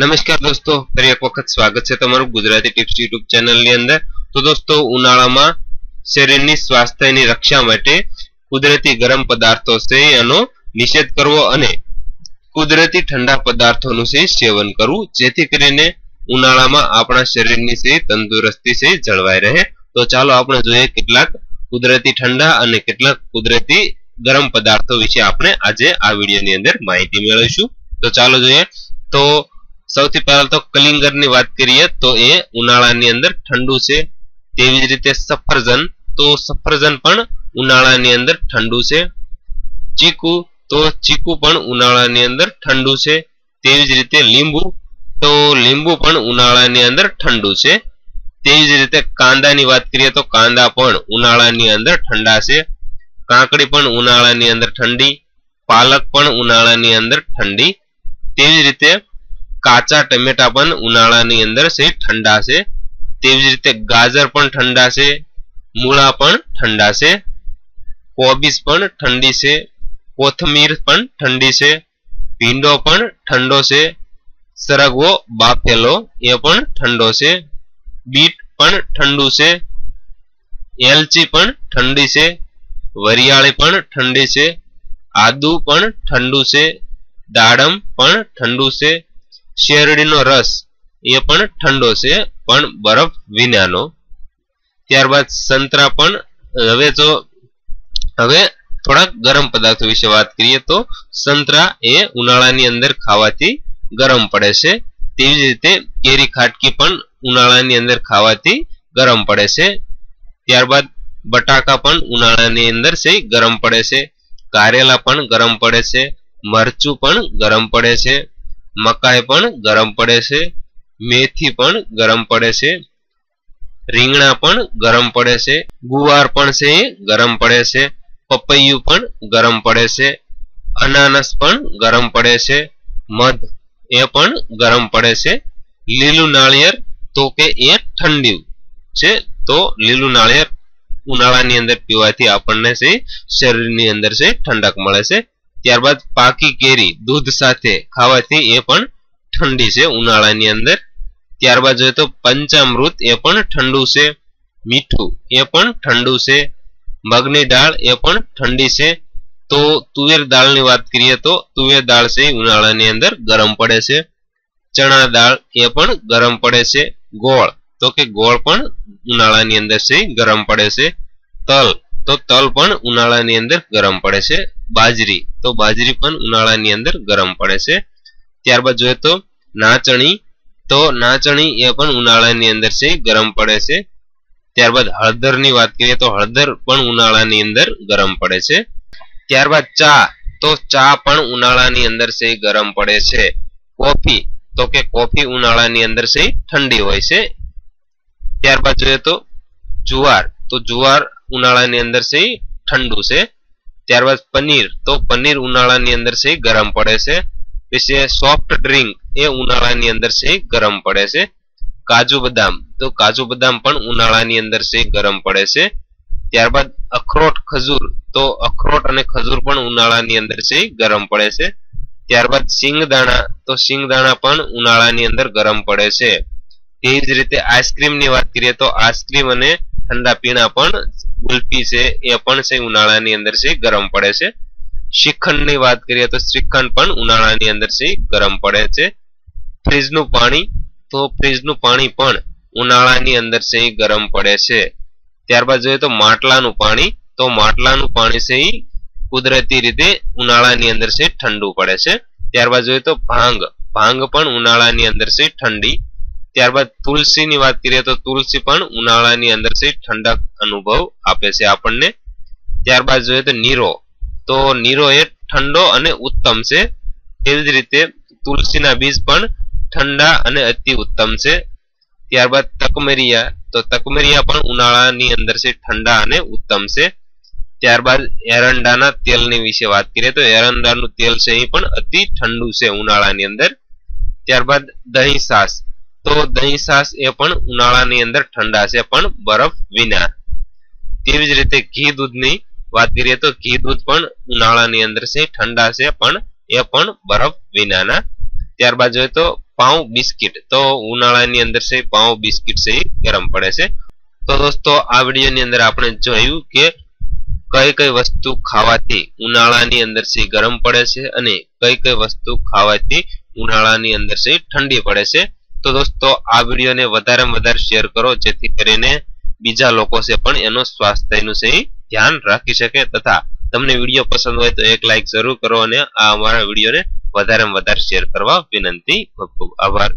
નમસ્કાર દોસ્તો ફરી એક વખત સ્વાગત છે તમારું ગુજરાતી ટિપ્સ યુટ્યુબ ચેનલ ની અંદર તો દોસ્તો ઉનાળામાં શરીરની સ્વાસ્થ્યની રક્ષા માટે કુદરતી ગરમ પદાર્થો છે એનો નિષેધ કરવો અને કુદરતી ઠંડા પદાર્થોનું છે સેવન કરવું જેથી કરીને ઉનાળામાં આપણા શરીરની છે તંદુરસ્તી છે જળવાઈ રહે તો ચાલો આપણે જોઈએ કેટલાક કુદરતી ઠંડા અને કેટલાક કુદરતી ગરમ પદાર્થો વિશે આપણે આજે આ વિડીયોની અંદર માહિતી મેળવીશું તો ચાલો જોઈએ તો सौ तो कलिंगर बात करिए तो ये उना ठंडू से रीते सफरजन तो सफरजन उना ठंडू से चीकू तो चीकू पना ठंडू से लींबू तो लींबू पना ठंडू से रीते करिए तो कंदा उना ठंडा से काकड़ी उना ठंडी पालक उना ठंडी तेज रीते काचा टमेटा पन उनाड़ा नहीं अंदर से ठंडा से तेज रीते गाजर पन ठंडा से मूला पन ठंडा से कोबिस पन ठंडी से कोथमीर पन ठंडी से पिंडो पन ठंडो से सरगो बापेलो ये पन ठंडो से बीट पन ठंडू से एलची पन ठंडी से वरियाले पन ठंडी से आदू पन ठंडू से दाड़म पन ठंडू ठंडू से શેરડીનો રસ એ પણ ઠંડો છે પણ બરફ વિનાનો ત્યારબાદ સંતરા પણ હવે જો હવે થોડાક ગરમ પદાર્થો વિશે વાત કરીએ તો સંતરા એ ઉનાળાની અંદર ખાવાથી ગરમ પડે છે તેવી જ રીતે કેરી ખાટકી પણ ઉનાળાની અંદર ખાવાથી ગરમ પડે છે ત્યારબાદ બટાકા પણ ઉનાળાની અંદર છે ગરમ પડે છે કારેલા પણ ગરમ પડે છે મરચું પણ ગરમ પડે છે મકાઈ પણ ગરમ પડે છે મેથી પણ ગરમ પડે છે રીંગણા પણ ગરમ પડે છે ગુવાર પણ છે ગરમ પડે છે પપૈયું પણ ગરમ પડે છે анаनास પણ ગરમ પડે છે મધ એ પણ ગરમ પડે છે લીલું નાળિયેર તો કે એ ઠંડુ છે તો લીલું નાળિયેર ઉનાળાની અંદર પીવાથી આપણને જે શરીરની અંદર જે ઠંડક મળે છે ત્યારબાદ પાકી કેરી દૂધ સાથે ખાવાથી એ પણ ઠંડી છે ઉનાળાની અંદર ત્યારબાદ જોઈએ તો પંચામૃત એ પણ ઠંડુ છે મીઠું એ પણ ઠંડુ છે મગની દાળ એ પણ ઠંડી છે તો તુવેર દાળની વાત કરીએ તો તુવેર દાળ છે ઉનાળાની અંદર ગરમ પડે છે ચણા દાળ એ પણ ગરમ પડે છે ગોળ તો કે ગોળ પણ ઉનાળાની અંદર છે ગરમ પડે છે તલ તો તલ પણ ઉનાળાની અંદર ગરમ પડે છે બાજરી તો બાજરી પણ ઉનાળાની અંદર ગરમ પડે છે ત્યારબાદ જોઈએ તો નાચણી તો નાચણી એ પણ ઉનાળાની અંદર છે ગરમ પડે છે ત્યારબાદ હળદરની વાત કરીએ તો હળદર પણ ઉનાળાની અંદર ગરમ પડે છે ત્યારબાદ ચા તો ચા પણ ઉનાળાની અંદર છે ગરમ પડે છે કોફી તો કે કોફી ઉનાળાની અંદર છે ઠંડી હોય છે ત્યારબાદ જોઈએ તો જુવાર તો જુવાર ઉનાળાની અંદર છે ઠંડુ છે ત્યારબાદ પનીર તો પનીર ઉનાળાની અંદર છે ગરમ પડે છે પછી સોફ્ટ ડ્રિંક એ ઉનાળાની અંદર છે ગરમ પડે છે કાજુ બદામ તો કાજુ બદામ પણ ઉનાળાની અંદર છે ગરમ પડે છે ત્યારબાદ અખરોટ ખજૂર તો અખરોટ અને ખજૂર પણ ઉનાળાની અંદર છે ગરમ પડે છે ત્યારબાદ સિંગદાણા તો સિંગદાણા પણ ઉનાળાની અંદર ગરમ પડે છે તેવી જ રીતે આઈસ્ક્રીમની વાત કરીએ તો આઈસ્ક્રીમ અને ઠંડા પીણા પણ ઉલ્પી છે એપણસે ઉનાળાની અંદર સે ગરમ પડે છે શિખરની વાત કરીએ તો શિખર પણ ઉનાળાની અંદર સે ગરમ પડે છે ફ્રીજ નું પાણી તો ફ્રીજ નું પાણી પણ ઉનાળાની અંદર સે ગરમ પડે છે ત્યાર બાદ જોય તો માટલા નું પાણી તો માટલા નું પાણી સેઈ કુદરતી રીતે ઉનાળાની અંદર સે ઠંડુ પડે છે ત્યાર બાદ જોય તો ભાંગ ભાંગ પણ ઉનાળાની અંદર સે ઠંડી ત્યારબાદ તુલસીની વાત કરીએ તો તુલસી પણ ઉનાળાની અંદરથી ઠંડક અનુભવ આપે છે આપણને ત્યારબાદ જોઈએ તો નીરો તો નીરો એ ઠંડો અને ઉત્તમ છે તેવી જ રીતે તુલસીના બીજ પણ ઠંડા અને અતિ ઉત્તમ છે ત્યારબાદ તકમેરિયા તો તકમેરિયા પણ ઉનાળાની અંદર છે ઠંડા અને ઉત્તમ છે ત્યારબાદ એરંડાના તેલની વિશે વાત કરીએ તો એરંડાનું તેલ છે એ પણ અતિ ઠંડુ છે ઉનાળાની અંદર ત્યારબાદ દહીં છાશ તો દહીં સાસ એ પણ ઉનાળાની અંદર ઠંડા છે પણ બરફ વિના તે વિજે રીતે ઘી દૂધ ની વાત કરીએ તો ઘી દૂધ પણ ઉનાળાની અંદર સે ઠંડા છે પણ એ પણ બરફ વિનાના ત્યાર બાદ જો તો પાઉં બિસ્કિટ તો ઉનાળાની અંદર સે પાઉં બિસ્કિટ સે ગરમ પડે છે તો દોસ્તો આ વિડિયો ની અંદર આપણે જોયું કે કઈ કઈ વસ્તુ ખાવાથી ઉનાળાની અંદર સે ગરમ પડે છે અને કઈ કઈ વસ્તુ ખાવાથી ઉનાળાની અંદર સે ઠંડી પડે છે તો દોસ્તો આ વિડીયોને વધારેમાં વધારે શેર કરો જેથી કરીને બીજા લોકો છે પણ એનો સ્વાસ્થ્યનું છે ધ્યાન રાખી શકે તથા તમને વિડીયો પસંદ હોય તો એક લાઇક જરૂર કરો અને આ અમારા વિડીયો ને વધારે વધારે શેર કરવા વિનંતી ખૂબ ખૂબ આભાર